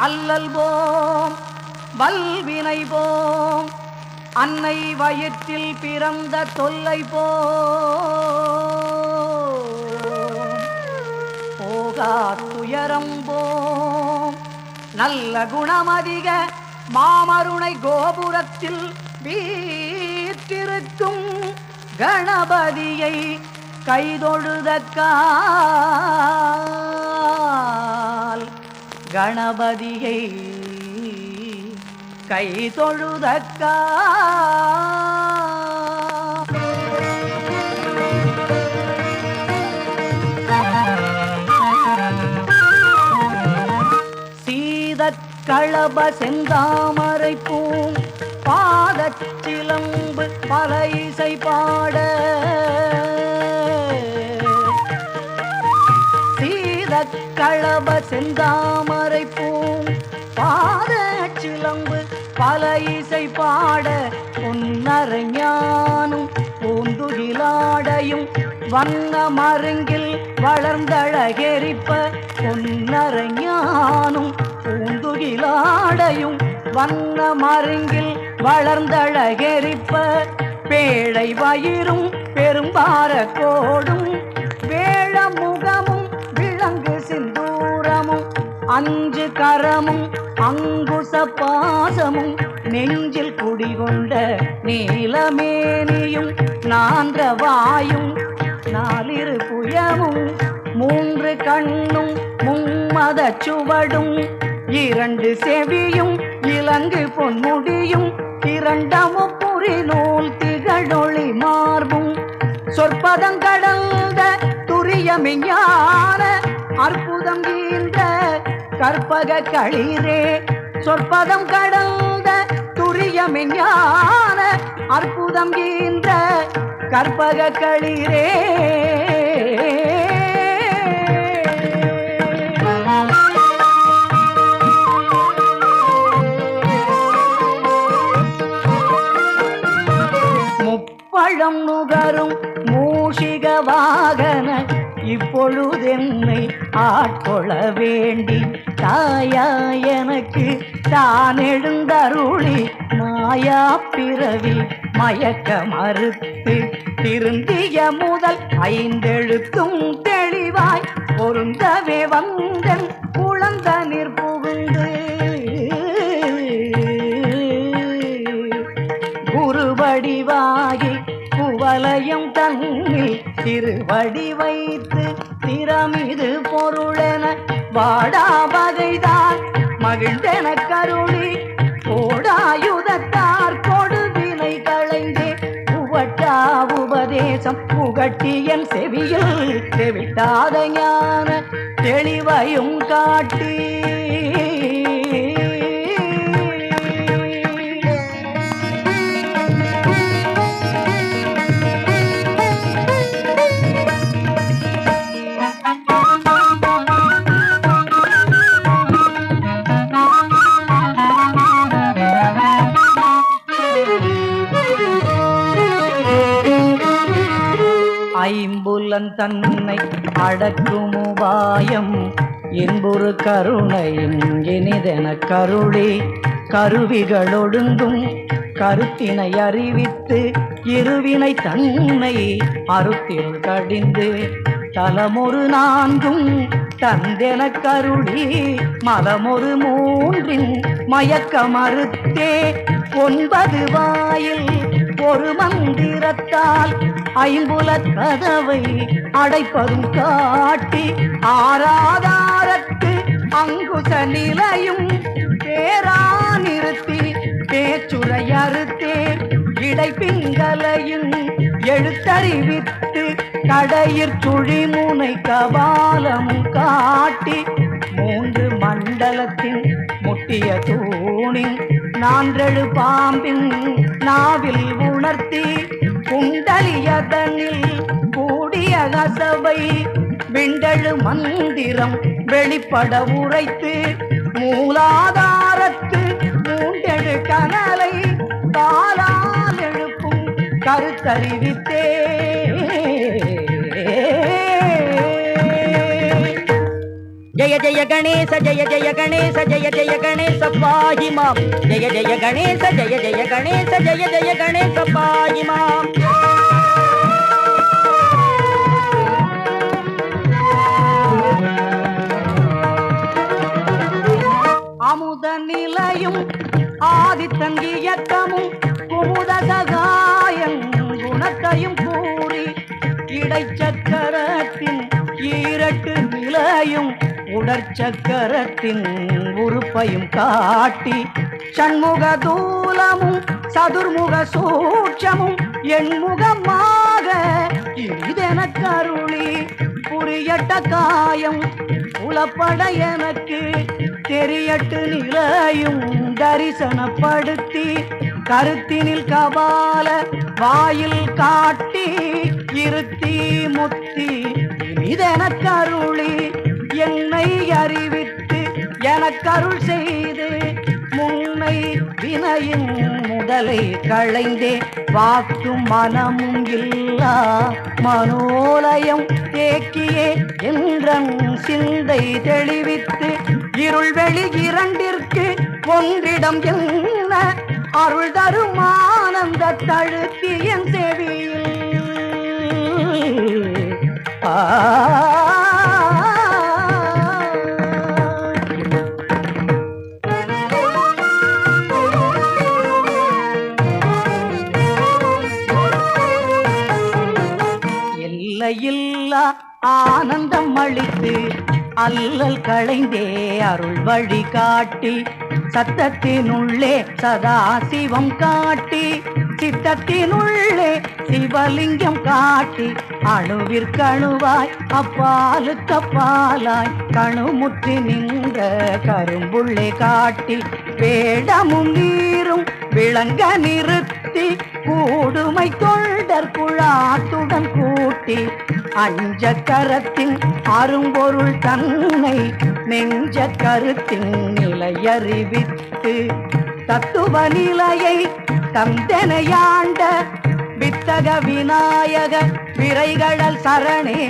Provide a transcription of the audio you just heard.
அல்லல் போம் வல்வினை போம் அன்னை வயிற்றில் பிறந்த தொல்லை போம் போகா துயரம் போம் நல்ல குணமதிக மாமருணை கோபுரத்தில் வீற்றிருக்கும் கணபதியை கைதொழுதக்கால் கணபதியை கை தொழுதக்கா. களப செந்தாமரை பூ பாதச்சிலம்பு பல இசை பாட களப செந்தாமரை பூம் பாத சிலம்பு பல இசை பாட பொன்னரைஞானும் பூந்துகிலாடையும் வண்ண மருங்கில் வளர்ந்தழகெரிப்ப பொன்னரைஞானும் பூந்துகிலாடையும் வண்ண மருங்கில் வளர்ந்தழகெரிப்ப பேழை வயிறும் பெரும்பார கோடும். வேழ முகமும் அஞ்சு கரமும் அங்குச பாசமும் நெஞ்சில் குடிகொண்ட நீலமேனியும் நான்ற வாயும் நாலிரு புயமும் மூன்று கண்ணும் மும்மத சுவடும் இரண்டு செவியும் இலங்கு பொன்முடியும் இரண்டமும் புரி நூல் திகழொளி மார்பும். சொற்பதங்கடந்த துரியமிஞான அற்புதம் ஈந்த கற்பக களிரே சொற்பதம் கடந்த துரியமின் துரியமிஞான அற்புதம் ஈந்த கற்பக களிரே. முப்பழம் நுகரும் மூஷிக வாகன இப்பொழுதென்னை ஆட்கொள்ள வேண்டி தாயா எனக்கு தான் எழுந்தருளி மாயா பிறவி மயக்க மறுத்து திருந்திய முதல் ஐந்தெழுத்தும் தெளிவாய் பொருந்தவே வந்தன் குழந்த நிற்புகுந்து திருவடி வைத்து திறமிது பொருளென வாடா வகைதான். மகிழ்ந்தென கருளி கோடாயுதத்தார் கொடுவினை களைந்தே உவட்டா உபதேசம் புகட்டியன் செவியில் செவிட்டாத ஞான தெளிவையும் காட்டி தன்னை அடக்கும் உபாயம் என்பொரு கருணை இனிதென கருளே கருவிகளொடுங்கும் கருத்தினை அறிவித்து இருவினை தன்னை அறுத்தில் கடிந்து தலமொரு நான்கும் தந்தென கருளி மலமொரு மூன்றின் மயக்க மறுத்தே ஒன்பது வாயில் ஒரு மந்திரத்தால் ஐம்புல கதவை அடைப்பதும் காட்டி ஆராதாரத்து அங்குச நிலையும் பேரா நிறுத்தி பேச்சுரை அறுத்தே இடைப்பிங்கலையும் எழுத்தறிவித்து கடையிற் சுழிமுனை கபாலம் காட்டி மூன்று மண்டலத்தின் முட்டிய தூணின் நான்றெழு பாம்பின் நாவில் உணர்த்தி குண்டலியதனில் கூடிய கசவை விண்டழு மந்திரம் வெளிப்பட உரைத்து மூலாதாரத்து மூண்டெழு கனலை காலால் எழுப்பும் கருத்தறிவித்தே ஜய கணேச ஜய ஜய கணேச ஜய ஜய கணேச பாஹி மாம் ஜய ஜய கணேச ஜய ஜய கணேச ஜய ஜய கணேச பாஹி மாம் அமுத நிலையும் ஆதித்தன் இயக்கமும் குமுதகாயம் குணத்தையும் கூறி இடைச்சக்கரத்தின் ஈரட்டு நிலையும் உடற்சக்கரத்தின் உறுப்பையும் காட்டி சண்முக தூலமும் சதுர்முக சூட்சமும் எண்முகமாக இதென கருளி புரியட்ட காயம் புலப்பட எனக்கு தெரியட்டு நிலையும் தரிசனப்படுத்தி கருத்தினில் கபால வாயில் காட்டி இருத்தி முத்தி இதென கருளி என்னை அறிவித்து எனக்கருள் செய்து முன்னை வினையின் முதலை களைந்தே வாக்கும் மனமும் இல்லா மனோலயம் தேக்கியே என்றன் சிந்தை தெளிவித்து இருள் வெளி இரண்டிற்கு ஒன்றிடம் என்ன அருள் தரும் ஆனந்த தழுத்தி என் செவியில். ஆ ஆனந்தம் அளித்து அல்லல் களைந்தே அருள் வழி காட்டி சத்தத்தினுள்ளே சதா சிவம் காட்டி சித்தத்தினுள்ளே சிவலிங்கம் காட்டி அணுவிற்கணுவாய் அப்பாலுக்கு அப்பாலாய் கணுமுற்றி நின்ற கரும்புள்ளே காட்டி வேடமும் நீரும் விளங்க நிறுத்தி கூடுமை தொண்டர் குழாத்துடன் கூட்டி அஞ்ச கரத்தின் அரும்பொருள் தன்னை நெஞ்ச கருத்தின் நிலையறிவித்து தத்துவ நிலையை தந்தனையாண்ட வித்தக விநாயக விரைகடல் சரணே.